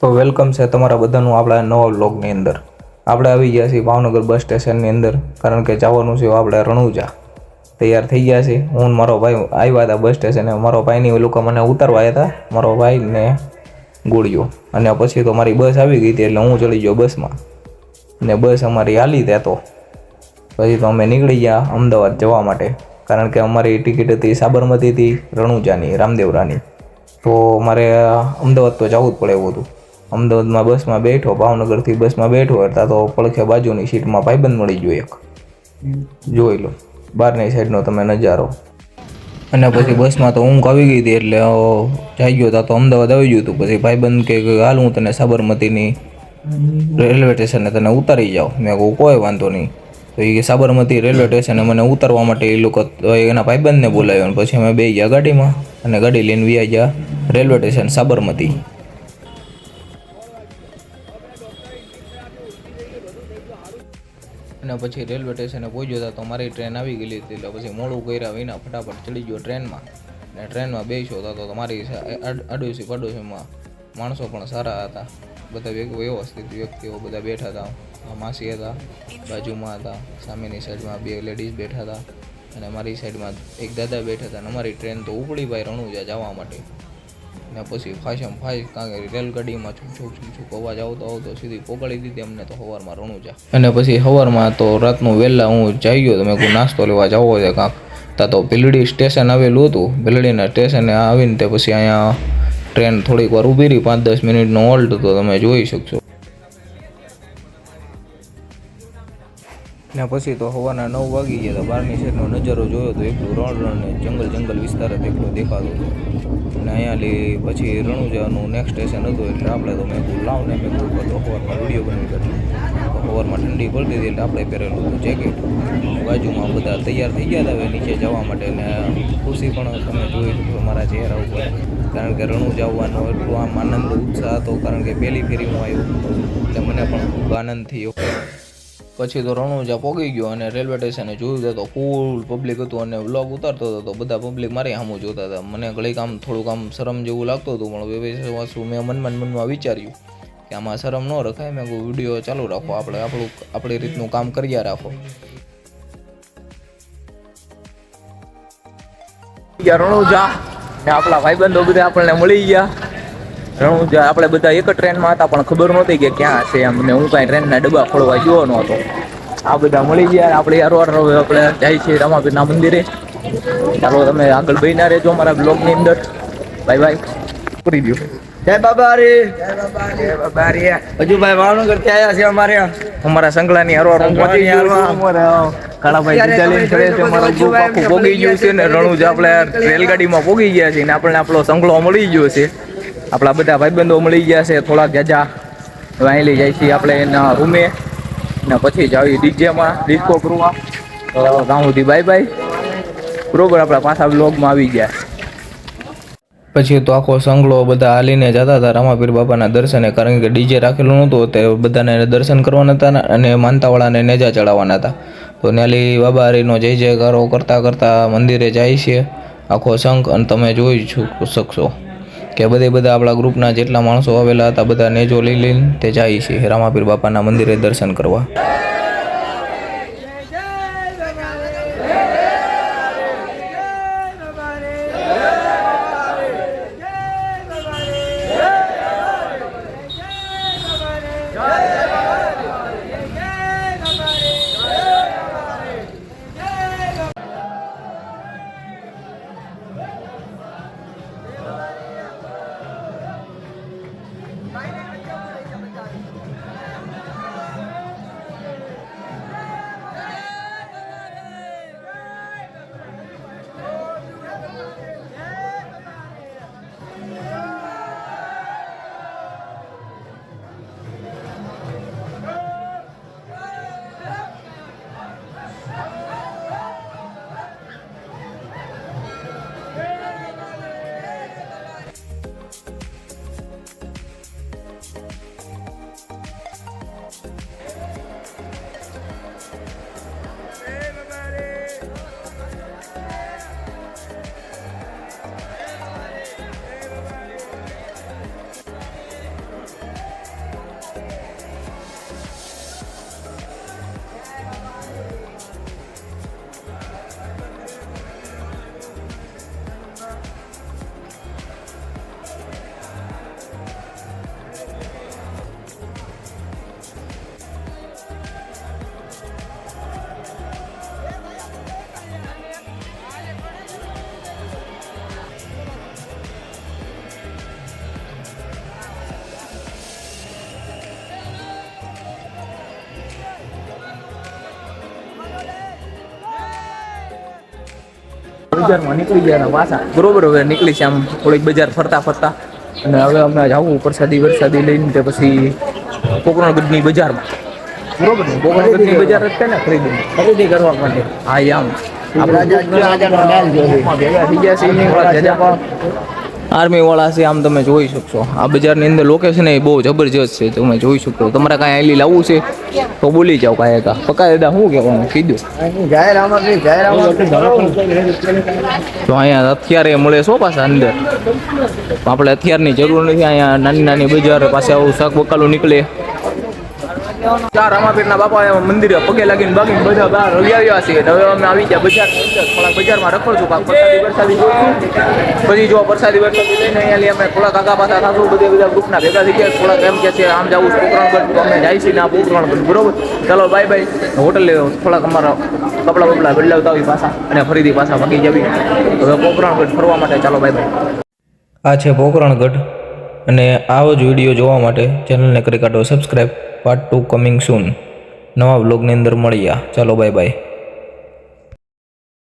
તો વેલકમ છે તમારા બધાનું આપણા નવા બ્લોગની અંદર. આપણે આવી ગયા છીએ ભાવનગર બસ સ્ટેશનની અંદર, કારણ કે જવાનું છે આપણે રણુજા. તૈયાર થઈ ગયા છે હું મારો ભાઈ આવ્યા હતા બસ સ્ટેશને મારો ભાઈની લોકો મને ઉતારવા હતા. મારો ભાઈ ને ગોળીઓ. અને પછી તો મારી બસ આવી ગઈ હતી એટલે હું ચડી ગયો બસમાં ને બસ અમારી હાલી ત્યાં તો પછી તો અમે નીકળી ગયા અમદાવાદ જવા માટે. કારણ કે અમારી ટિકિટ હતી સાબરમતીથી રણુજાની, રામદેવરાની. તો મારે અમદાવાદ તો જવું જ પડે એવું હતું. અમદાવાદમાં બસમાં બેઠો, ભાવનગરથી બસમાં બેઠો, એટલે તો પડખે બાજુની સીટમાં ભાઈબંધ મળી ગયો એક. જોઈ લો, બહારની સાઈડનો તમે નજારો. અને પછી બસમાં તો ઊંઘ આવી ગઈ હતી એટલે જઈ ગયો તા અમદાવાદ આવી ગયું હતું પછી ભાઈબંધ કે હાલ હું તને સાબરમતીની રેલવે સ્ટેશને તને ઉતારી જાઉં. મેં કહું, કોઈ વાંધો નહીં. તો એ સાબરમતી રેલવે સ્ટેશને મને ઉતારવા માટે એ લોકો એના ભાઈબંધને બોલાવ્યો. પછી અમે બે ગયા ગાડીમાં અને ગાડી લઈને વ્યા ગયા રેલવે સ્ટેશન સાબરમતી. અને પછી રેલવે સ્ટેશને પહોંચ્યો હતા તો મારી ટ્રેન આવી ગયેલી હતી એટલે પછી મોડું કર્યા વિના ફટાફટ ચડી ગયો ટ્રેનમાં. અને ટ્રેનમાં બેસ્યો હતો તો મારી અડોશી પડોશીમાં માણસો પણ સારા હતા. બધા વ્યવસ્થિત વ્યક્તિઓ બધા બેઠા હતા માસી હતા, બાજુમાં હતા, સામેની સાઈડમાં બે લેડીઝ બેઠા હતા અને મારી સાઈડમાં એક દાદા બેઠા હતા અને અમારી ટ્રેન તો ઉપડી ભાઈ રણુજા જવા માટે. ને પછી ફાશમ ફાશ કારણ કે રેલગાડીમાં છૂક છૂક છૂક અવાજ આવતો આવતો સીધી પોગાડી દીધી અમને તો સવારમાં રણું જા અને પછી સવારમાં તો રાતનું વહેલા હું જઈ ગયો તો મેં કોઈ નાસ્તો લેવા જવો છે કાંક. ત્યાં તો ભીલડી સ્ટેશન આવેલું હતું. ભીલડીના સ્ટેશને આવીને તે પછી અહીંયા ટ્રેન થોડીક વાર ઊભી રહી, પાંચ દસ મિનિટનો હોલ્ટ તો તમે જોઈ શકશો. ને પછી તો સવારના નવ વાગી ગયા હતા. બહારની સાઈડનો નજારો જોયો તો એકલું રણ રણ જંગલ જંગલ વિસ્તાર જ એકલો દેખાતો હતો. અને અહીંયા લી પછી રણુજાનું નેક્સ્ટ સ્ટેશન હતું એટલે આપણે તો મેં કહું લાવ ને મેં કહું તો સવારમાં વીડિયો બની તો સવારમાં ઠંડી પડતી હતી એટલે આપણે પહેરેલું હતું જેકેટ બાજુમાં બધા તૈયાર થઈ ગયા હતા હવે નીચે જવા માટે ને ખુશી પણ તમે જોઈ શકો મારા ચહેરા ઉપર. કારણ કે રણુ આવવાનો એટલો આમ આનંદ, ઉત્સાહ હતો. કારણ કે પહેલી ફેરી હું આવ્યો એટલે મને પણ ખૂબ આનંદ થયો. પછી તો રણુજા પોગી ગયો અને રેલવે સ્ટેશને જોયું તો ફૂલ પબ્લિક હતું અને વ્લોગ ઉતારતો હતો. તો બધા પબ્લિક મારી આમ જોતા હતા. મને ઘડીક આમ થોડુંક આમ શરમ જેવું લાગતું હતું, પણ વ્યવસ્થિત મેં મનમાં મનમાં વિચાર્યું કે આમાં શરમ ન રખાય. મેં કોઈ વીડિયો ચાલુ રાખો, આપણે આપણું, આપણી રીતનું કામ કર્યા રાખો. રણુજા આપણા ભાઈબંધો બધા આપણને મળી ગયા. રણુજા આપણે બધા એક જ ટ્રેનમાં હતા પણ ખબર નહોતી કે ક્યાં છે એમ. ને હું કાંઈ ટ્રેનના ડબ્બા ખોલવા ગયો નહોતો આ બધા મળી ગયા આપણે યાર હવે આપણે જાય છીએ રામાપીરના મંદિરે. ચાલો તમે આગળ બહીના રહેજો અમારા બ્લોગની અંદર. Bye bye. પૂરી દો. જય બાબા રે જય બાબા રે હજુ ભાઈ ભાવનગરથી આયા છે અમારે. અમારા સંગલાની હરવાર પહોંચી ગયો છું. કાળાભાઈ છે અમારો ગ્રુપ આખું પોગી ગયું છે ને રણુજ આપણે રેલગાડીમાં પોગી ગયા છે ને આપણને આપણો સંગલો મળી ગયો છે. આપણા બધા ભાઈબંધો મળી ગયા છે, થોડાક ગજા હવે જાય છીએ આપણે એના રૂમે. ને પછી જાવી ડીજેમાં, ડિસ્કો કરવા. ગામ સુધી બાય બાય બરોબર, આપણા પાછા બ્લોગમાં આવી ગયા. પછી તો આખો સંગલો બધા હાલીને જતા હતા રામાપીર બાપાના દર્શને, કારણ કે ડીજે રાખેલું નહોતું, તે બધાને દર્શન કરવાના હતા અને માનતાવાળાને નેજા ચડાવવાના હતા. તો ન્યાલી બાબા હરીનો જય જયકારો કરતાં કરતાં મંદિરે જાય છે, આખો શંખ અને તમે જોઈ છું શકશો. કે બધે બધા આપણા ગ્રુપના જેટલા માણસો આવેલા હતા બધા નેજો લઈ લઈને તે જાય છે રામાપીર બાપાના મંદિરે દર્શન કરવા બજારમાં નીકળી ગયા પાછા. બરોબર હવે નીકળી છે આમ થોડીક બજાર ફરતા ફરતા. અને હવે અમે જવું પ્રસાદી વરસાદી લઈને તે પછી કોકરણગઢની બજારમાં. બરોબર ને કોકરણગઢની બજાર જ છે ને ખરીદી. ખરીદી કરવા માટે. હા એ આપણે ભેગા થઈ ગયા છે. એની વાળા જાજા આર્મી વાળા છે, આમ તમે જોઈ શકશો. આ બજારની અંદર લોકેશન એ બહુ જબરજસ્ત છે, તમે જોઈ શકશો. તમારે કાંઈ આલી લાવવું છે, તો બોલી જાઓ કાંઈ કા પકા દાદા, શું કહેવાનું? કીધું. તો અહીંયા અત્યારે મળે છો પાછા અંદર. આપણે અત્યારની જરૂર નથી, અહીંયા નાની નાની બજાર પાસે આવું શાક બકાલું નીકળે. ચાર રામાપીરના બાપા મંદિરે પગે લાગીને બાગીને બધા બહાર રવિ આવ્યા છે હવે અમે આવી ગયા બજાર થોડાક બજારમાં રખડશું, કાંક પ્રસાદી વરસાદી પછી જો વરસાદી વરસાદી લઈને અહીંયા અમે થોડા કાકા પાછા થાશું, બધે બધા ગ્રુપના ભેગા થઈ ગયા. થોડાક એમ કે છે, આમ જવું છે પોકરણગઢ તો અમે જાય છીએ ને પોકરણગઢ બરોબર? ચાલો બાય બાય હોટલ થોડાક અમારા કપડા બપડા બદલાવતા હોય પાછા અને ફરીથી પાછા ભાગી જવી. હવે પોકરણગઢ ફરવા માટે ચાલો બાય બાય આ છે પોકરણગઢ અને આવો જ વીડિયો જોવા માટે ચેનલને કરી કાઢો subscribe part two coming soon નવા બ્લોગની અંદર મળીએ. ચાલો બાય બાય